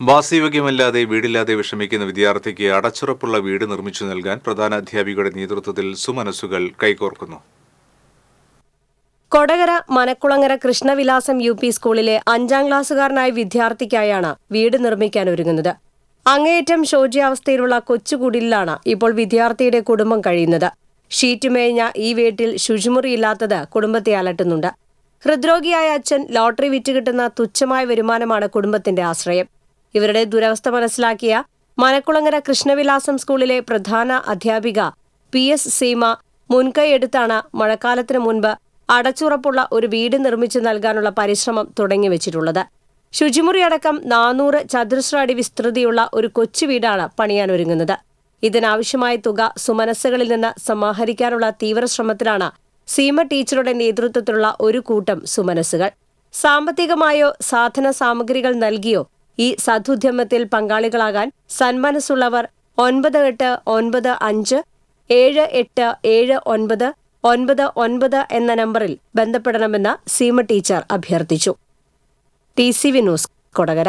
വാസയോഗ്യമല്ലാതെ വീടില്ലാതെ വിഷമിക്കുന്ന വിദ്യാർത്ഥിക്ക് അടച്ചുറപ്പുള്ള വീട് നിർമ്മിച്ചു നൽകാൻ പ്രധാന അധ്യാപികയുടെ നേതൃത്വത്തിൽ സുമനസ്സുകൾ കൈകോർക്കുന്നു. കൊടകര മനക്കുളങ്ങര കൃഷ്ണവിലാസം യു പി സ്കൂളിലെ അഞ്ചാം ക്ലാസ്സുകാരനായ വിദ്യാർത്ഥിക്കായാണ് വീട് നിർമ്മിക്കാൻ ഒരുങ്ങുന്നത്. അങ്ങേയറ്റം ശോച്യാവസ്ഥയിലുള്ള കൊച്ചുകുടിലാണ് ഇപ്പോൾ വിദ്യാർത്ഥിയുടെ കുടുംബം കഴിയുന്നത്. ഷീറ്റ് മേഞ്ഞ ഈ വീട്ടിൽ ശുചിമുറിയില്ലാത്തത് കുടുംബത്തെ അലട്ടുന്നുണ്ട്. ഹൃദ്രോഗിയായ അച്ഛൻ ലോട്ടറി വിറ്റ് കിട്ടുന്ന തുച്ഛമായ വരുമാനമാണ് കുടുംബത്തിന്റെ ആശ്രയം. ഇവരുടെ ദുരവസ്ഥ മനസ്സിലാക്കിയ മനക്കുളങ്ങര കൃഷ്ണവിലാസം സ്കൂളിലെ പ്രധാന അധ്യാപിക പി എസ് സീമ മുൻകൈയെടുത്താണ് മഴക്കാലത്തിന് മുൻപ് അടച്ചുറപ്പുള്ള ഒരു വീട് നിർമ്മിച്ചു നൽകാനുള്ള പരിശ്രമം തുടങ്ങിവെച്ചിട്ടുള്ളത് ശുചിമുറി അടക്കം നാനൂറ് ചതുരശ്ര അടി വിസ്തൃതിയുള്ള ഒരു കൊച്ചു വീടാണ് പണിയാനൊരുങ്ങുന്നത് ഇതിനാവശ്യമായ തുക സുമനസ്സുകളിൽ നിന്ന് സമാഹരിക്കാനുള്ള തീവ്രശ്രമത്തിലാണ് സീമ ടീച്ചറുടെ നേതൃത്വത്തിലുള്ള ഒരു കൂട്ടം സുമനസ്സുകൾ. സാമ്പത്തികമായോ സാധന സാമഗ്രികൾ നൽകിയോ ഈ സതുദ്യമത്തിൽ പങ്കാളികളാകാൻ സന്മനസ്സുള്ളവർ ഒൻപത് എട്ട് ഒൻപത് അഞ്ച് ഏഴ് എട്ട് ഏഴ് ഒൻപത് ഒൻപത് ഒൻപത് എന്ന നമ്പറിൽ ബന്ധപ്പെടണമെന്ന് സീമ ടീച്ചർ അഭ്യർത്ഥിച്ചു. T C V news Kodakara.